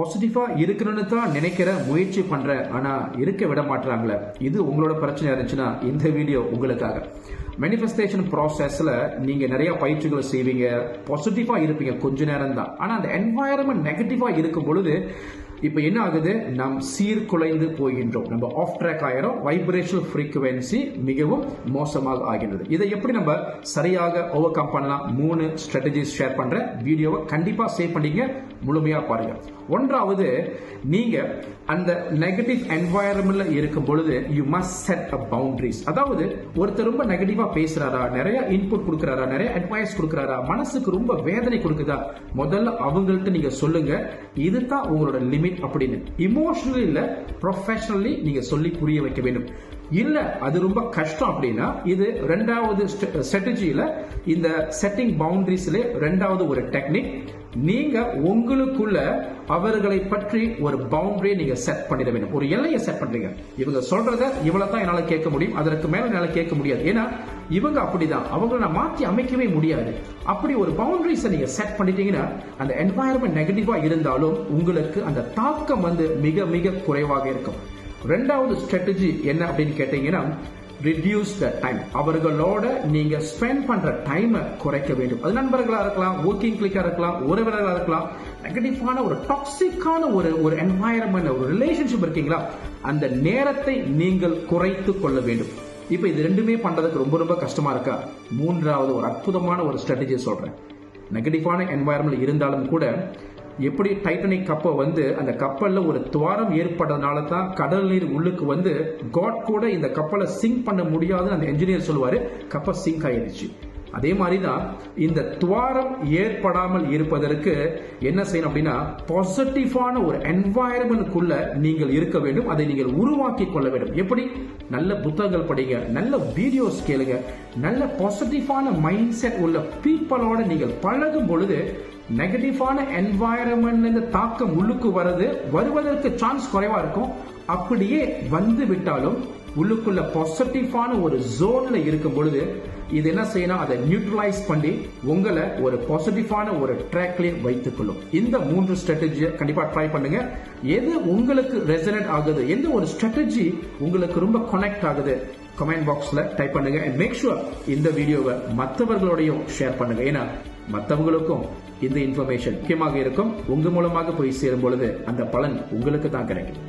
பாசிட்டிவா இருக்கணும்னு தான் நினைக்கிற முயற்சி பண்ற ஆனா இருக்க விட மாட்டாங்களே இது உங்களோட பிரச்சனையாக இருந்துச்சுன்னா இந்த வீடியோ உங்களுக்காக. மேனிஃபெஸ்டேஷன் ப்ராசஸில் நீங்கள் நிறையா பயிற்சிகளை செய்வீங்க. பாசிட்டிவாக இருப்பீங்க கொஞ்ச நேரம் தான் ஆனால் அந்த என்வாயரன்மெண்ட் நெகட்டிவாக இருக்கும் பொழுது இப்போ என்ன ஆகுது? நாம் சீர்குலைந்து போகின்றோம். நம்ம ஆஃப் ட்ராக் ஆகிறோம் வைப்ரேஷனல் ஃப்ரீக்குவென்சி மிகவும் மோசமாக ஆகின்றது. இதை எப்படி நம்ம சரியாக ஓவர் கம் பண்ணலாம்? மூணு ஸ்ட்ராட்டஜிஸ் ஷேர் பண்றேன். வீடியோவை கண்டிப்பா சேவ் பண்ணிங்க முழுமையா பாருங்க. ஒன்றாவது நீங்க அந்த நெகட்டிவ் என்வாயரன்மெண்ட்ல இருக்கும் பொழுது you must set a boundaries அதாவது ஒருத்தர் ரொம்ப நெகட்டிவா பேசுறாரா? நிறைய இன்புட் கொடுக்குறாரா? நிறைய அட்வைஸ் கொடுக்குறாரா? மனசுக்கு ரொம்ப வேதனை கொடுக்குதா? முதல்ல அவங்கள்ட்ட நீங்க சொல்லுங்க. இதுதான் உங்களோட லிமிட் அப்படின்னு. இமோஷனலி இல்ல ப்ரொஃபஷனலி நீங்க சொல்லி புரிய வைக்க வேண்டும். இல்ல அது ரொம்ப கஷ்டம் அப்படின்னா இது ரெண்டாவது ஸ்ட்ராட்டஜியில இந்த செட்டிங் பவுண்டரிஸ்ல ரெண்டாவது ஒரு டெக்னிக் நீங்க உங்களுக்குள்ள அவர்களை பற்றி ஒரு பவுண்டரியை நீங்க செட் பண்ணிட வேண்டும். ஒரு எல்லையை செட் பண்றீங்க. இவங்க சொல்றத இவ்வளவு தான் என்னால கேட்க முடியும். அதற்கு மேல என்னால கேட்க முடியாது. ஏன்னா இவங்க அப்படிதான். அவங்கள நான் மாற்றி அமைக்கவே முடியாது. அப்படி ஒரு பவுண்டரிஸை நீங்க செட் பண்ணிட்டீங்கன்னா அந்த என்வாயர்மெண்ட் நெகட்டிவா இருந்தாலும் உங்களுக்கு அந்த தாக்கம் வந்து மிக மிக குறைவாக இருக்கும். ரெண்டாவது ஸ்ட்ராட்டஜி என்ன அப்படின்னு கேட்டீங்கன்னா ரிடியூஸ் த டைம் அவர்களோட நீங்க ஸ்பெண்ட் பண்ற டைமை குறைக்க வேண்டும். அது நண்பர்களா இருக்கலாம் ஒர்க்கிங் கிளிக்கா இருக்கலாம் உறவினர்களா இருக்கலாம். நெகட்டிவான ஒரு டாக்ஸிக்கான ஒரு ஒரு என்வாயரன்மெண்ட் ஒரு ரிலேஷன்ஷிப் இருக்கீங்களா? அந்த நேரத்தை நீங்கள் குறைத்து கொள்ள வேண்டும். இப்போ இது ரெண்டுமே பண்றதுக்கு ரொம்ப ரொம்ப கஷ்டமா இருக்கா? மூன்றாவது ஒரு அற்புதமான ஒரு ஸ்ட்ராட்டஜி சொல்றேன். நெகட்டிவான என்வாயர்மெண்ட் இருந்தாலும் கூட எப்படி டைட்டனிக் கப்பை வந்து அந்த கப்பலில் ஒரு துவாரம் ஏற்பட்டதுனால தான் கடல் நீர் உள்ளுக்கு வந்து காட் கூட இந்த கப்பலை சிங்க் பண்ண முடியாதுன்னு அந்த என்ஜினியர் சொல்லுவார். கப்பல் சிங்க் ஆயிடுச்சு. அதே மாதிரி தான் இந்த துவாரம் ஏற்படாமல் இருப்பதற்கு என்ன செய்யணும் அப்படின்னா பாசிட்டிவான ஒரு என்வாயர்மெண்ட்குள்ள நீங்கள் இருக்க வேண்டும். அதை நீங்கள் உருவாக்கி கொள்ள வேண்டும். எப்படி? நல்ல புத்தகங்கள் படிங்க நல்ல வீடியோஸ் கேளுங்க நல்ல பாசிட்டிவான மைண்ட் செட் உள்ள பீப்புளோட நீங்கள் பழகும் பொழுது நெகட்டிவான என்வாயரன்மெண்ட்ல தாக்கம் உள்ளுக்கு வருது வருவதற்கு சான்ஸ் குறைவா இருக்கும். அப்படியே வந்து விட்டாலும் உள்ளுக்குள்ள பாசிட்டிவான ஒரு ஜோன்ல இருக்கும் பொழுது இது என்ன செய்யணும்? அதை நியூட்ரலைஸ் பண்ணி உங்களை ஒரு பாசிட்டிவான ஒரு ட்ராக்லேயே வைத்துக் கொள்ளும். இந்த மூன்று ஸ்ட்ராட்டஜியை கண்டிப்பா ட்ரை பண்ணுங்க. எது உங்களுக்கு ரெசனேட் ஆகுது? எந்த ஒரு ஸ்ட்ராட்டஜி உங்களுக்கு ரொம்ப கனெக்ட் ஆகுது? கமெண்ட் பாக்ஸ்ல டைப் பண்ணுங்க. அண்ட் மேக் ஷுர் இந்த வீடியோவை மற்றவர்களோடையும் ஷேர் பண்ணுங்க. ஏன்னா மற்றவங்களுக்கும் இந்த இன்ஃபர்மேஷன் முக்கியமாக இருக்கும். உங்க மூலமாக போய் சேரும் பொழுது அந்த பலன் உங்களுக்கு தான் கிடைக்கும்.